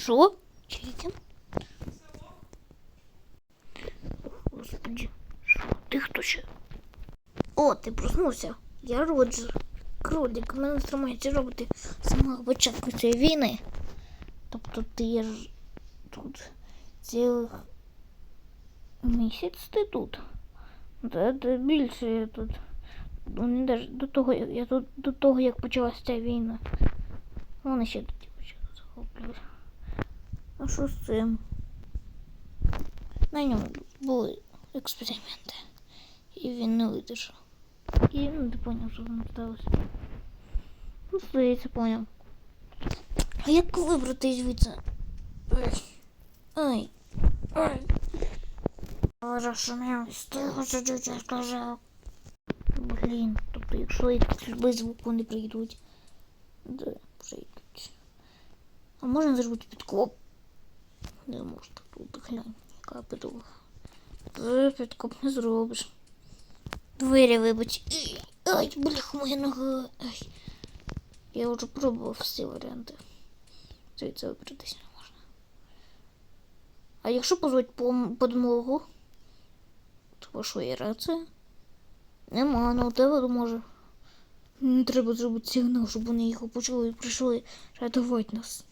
Що? Чекін? Господи, що? Ти хто ще? О, ти проснувся. Я Роджер. Кролик, мене тримається робити з самого початку цієї війни. Тобто ти ж тут цілих місяць ти тут. Та, та більше я тут. Ну, не даже до того, я тут до того, як почалася ця війна. Вони ще тоді почали захоплювати. А що з цим? На ньому були експерименти. І він не видержав. І ну, не поняв, що там сталося. Ну, здається, поняв. А як вибрати звідси? Ой. Ой. З того, що я сказав. Блін, тобто, якщо якісь звуку не прийдуть, де прийдуть. А можна зробити підкоп? Не можна тут глянь, яка підлога. Е, Підкоп не зробиш. Двері вибач. Ай, блях, моя нога. Ай. Я вже пробував всі варіанти. Звідси вибратися не можна. А якщо позвати подмогу, то що є рація? Нема, ну у тебе може. Не треба зробити сигнал, щоб вони його почули і прийшли рятувати нас.